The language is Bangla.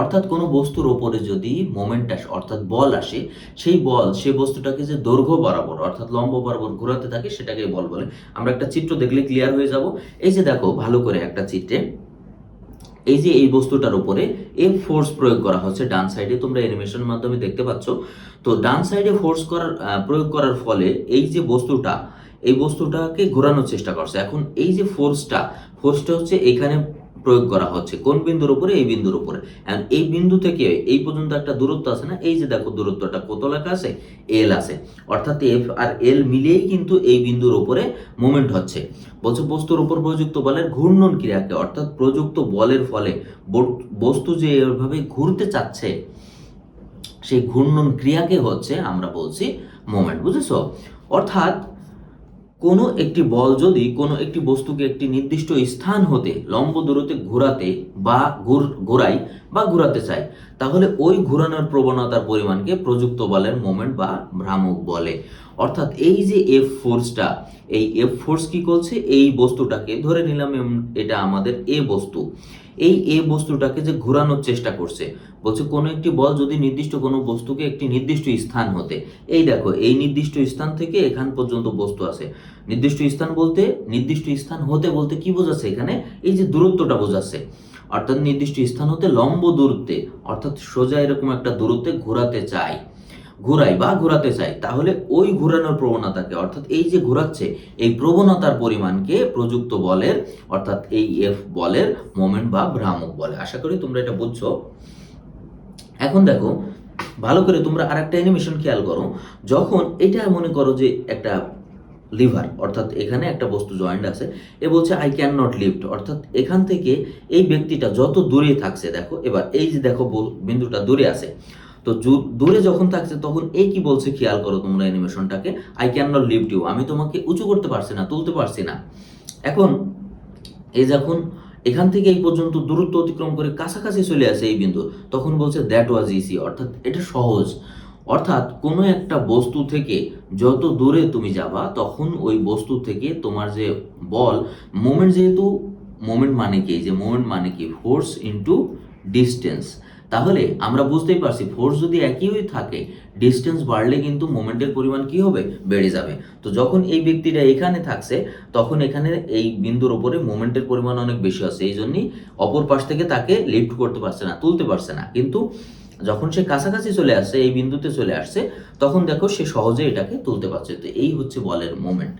অর্থাৎ কোনো বস্তুর ওপরে যদি মোমেন্ট আসে, অর্থাৎ বল আসে, সেই বল সেই বস্তুটাকে যে দৈর্ঘ্য বরাবর, অর্থাৎ লম্ব বরাবর ঘোরাতে থাকে সেটাকে বল বলে। আমরা একটা চিত্র দেখলে ক্লিয়ার হয়ে যাব। এই যে দেখো, ভালো করে একটা চিত্রে, এই যে এই বস্তুটার উপরে এফ ফোর্স প্রয়োগ করা হচ্ছে ডান সাইডে তোমরা অ্যানিমেশনের মাধ্যমে দেখতে পাচ্ছ। তো ডান সাইডে ফোর্স করার প্রয়োগ করার ফলে এই যে বস্তুটা, এই বস্তুটাকে ঘোরানোর চেষ্টা করছে। এখন এই যে ফোর্সটা ফোর্সটা হচ্ছে এখানে প্রয়োগ করা হচ্ছে। কোন বিন্দুর উপরে? এই বিন্দুর উপরে। And এই বিন্দু থেকে এই পর্যন্ত একটা দূরত্ব আছে না? এই যে দেখো দূরত্বটা কত লেখা আছে? এল আছে। অর্থাৎ এফ আর এল মিলিয়েই কিন্তু এই বিন্দুর উপরে মোমেন্ট হচ্ছে। বলছে বস্তুর উপর প্রযুক্ত বলের ঘূর্ণন ক্রিয়াকে, অর্থাৎ প্রযুক্ত বলের ফলে বস্তু যে এভাবে ঘুরতে চাচ্ছে, সেই ঘূর্ণন ক্রিয়াকে হচ্ছে আমরা বলছি মোমেন্ট বুঝেছ? অর্থাৎ কোনো একটি বল যদি কোনো একটি বস্তুকে একটি নির্দিষ্ট স্থান হতে, লম্ব দূরতে ঘোরাতে বা ঘুর- ঘোরাই বা ঘোরাতে চায়, তাহলে ওই ঘোরানোর প্রবণতার পরিমাণকে প্রযুক্ত বলের মোমেন্ট বা ভ্রামক বলে। অর্থাৎ এই যে এফ ফোর্সটা, এই এফ ফোর্স কি করছে? এই বস্তুটাকে ধরে নিলাম এটা আমাদের এ বস্তু। এই এ বস্তুটাকে যে ঘোরানোর চেষ্টা করছে, বলছে কোনো একটি বল যদি নির্দিষ্ট কোনো বস্তুকে একটি নির্দিষ্ট স্থান হতে, এই দেখো, এই নির্দিষ্ট স্থান থেকে এখান পর্যন্ত বস্তু আছে। নির্দিষ্ট স্থান বলতে, নির্দিষ্ট স্থান হতে বলতে কি বোঝাচ্ছে এখানে? এই যে দূরত্বটা বোঝাচ্ছে। অর্থাৎ নির্দিষ্ট স্থান হতে লম্ব দূরত্বে, অর্থাৎ সোজা এরকম একটা দূরত্বে ঘোরাতে চাই ঘোরাই বা ঘোরাতে চাই, তাহলে ওই ঘোরানোর প্রবণতাকে, অর্থাৎ এই যে ঘোরাচ্ছে, এই প্রবণতার পরিমাণকে প্রযুক্ত বলের, অর্থাৎ এই এফ বলের মোমেন্ট বা ভ্রামক বলে। আশা করি তোমরা এটা বুঝছ। এখন দেখো, ভালো করে তোমরা আর একটা অ্যানিমেশন খেয়াল করো। যখন এটা মনে করো যে একটা লিভার অর্থাৎ এখানে একটা বস্তু জয়েন্ট আছে, এ বলছে আই ক্যান নট লিফট অর্থাৎ এখান থেকে এই ব্যক্তিটা যত দূরে থাকছে, দেখো, এবার এই যে দেখো বিন্দুটা দূরে আছে তো দূরে যখন থাকছে, তখন এই কি বলছে খেয়াল করো তোমরা অ্যানিমেশনটাকে? I can not lift you আমি তোমাকে উঁচু করতে পারছি না, তুলতে পারছি না। এখন এই যখন এখান থেকে এই পর্যন্ত দূরত্ব অতিক্রম করে কাছাকাছি চলে আসে এই বিন্দু, তখন বলছে দ্যাট ওয়াজ ইসি অর্থাৎ এটা সহজ। অর্থাৎ কোনো একটা বস্তু থেকে যত দূরে তুমি যাবা, তখন ওই বস্তু থেকে তোমার যে বল মোমেন্ট যেহেতু মোমেন্ট মানে কি? যে মোমেন্ট মানে কি? ফোর্স ইন্টু ডিস্টেন্স তাহলে আমরা বুঝতেই পারছি ফোর্স যদি একই থাকে ডিস্টেন্স বাড়লে কিন্তু মোমেন্টের পরিমাণ কি হবে? বেড়ে যাবে। তো যখন এই ব্যক্তিটা এখানে থাকছে, তখন এখানে এই বিন্দুর ওপরে মোমেন্টের পরিমাণ অনেক বেশি আছে। এই জন্যই অপর পাশ থেকে তাকে লিফট করতে পারছে না, তুলতে পারছে না। কিন্তু যখন সে কাছাকাছি চলে আসছে, এই বিন্দুতে চলে আসছে, তখন দেখো সে সহজে এটাকে তুলতে পারছে। তো এই হচ্ছে বলের মোমেন্ট